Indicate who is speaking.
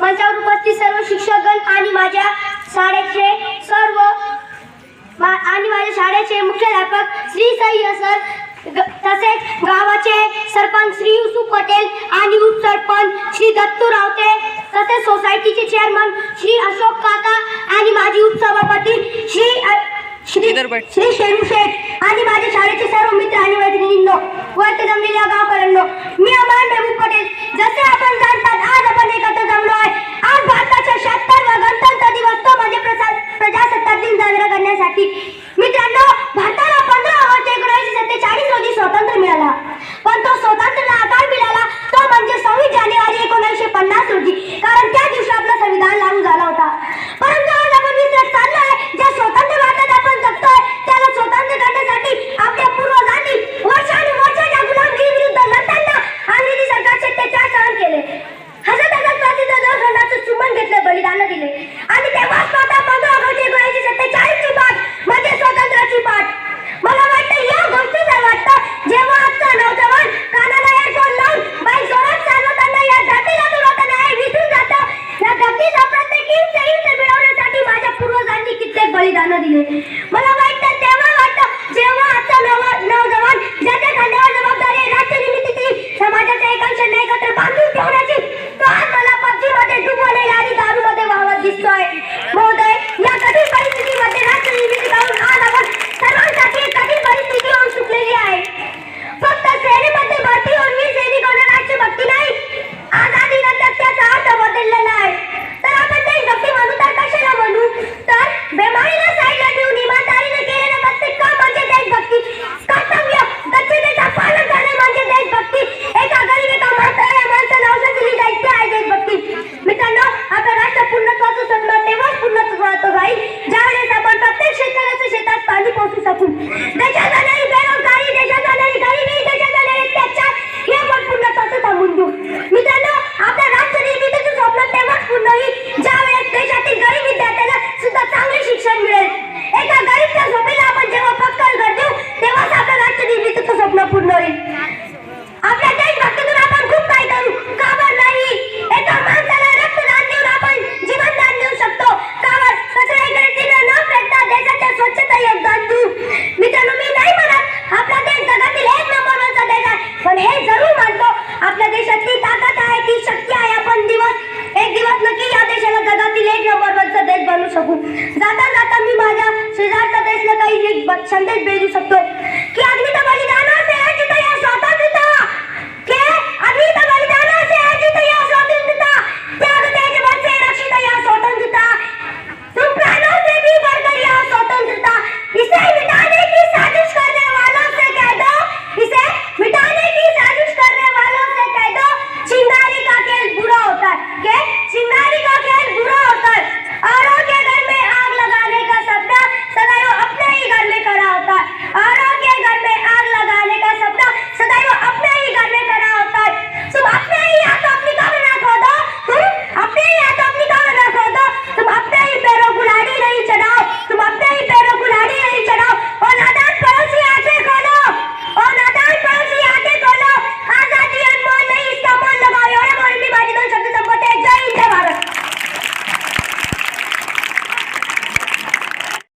Speaker 1: मंचावर उपस्थित सर्व शिक्षकगण आणि माझ्या शाळेचे सर्व आणि माझ्या शाळेचे मुख्याध्यापक श्री सय्य सर तसेच गावाचे सरपंच श्री युसुफ पटेल आणि उपसरपंच श्री दत्तू रावते तसेच सोसायटीचे चेअरमन श्री अशोक काका आणि माझी उपसभापती श्री श्री श्री शेरू शेठ आणि माझ्या शाळेचे बलिदान दिले मला शकू जाता जाता मी माझ्या शेजारचा देशला काही एक संदेश भेटू शकतो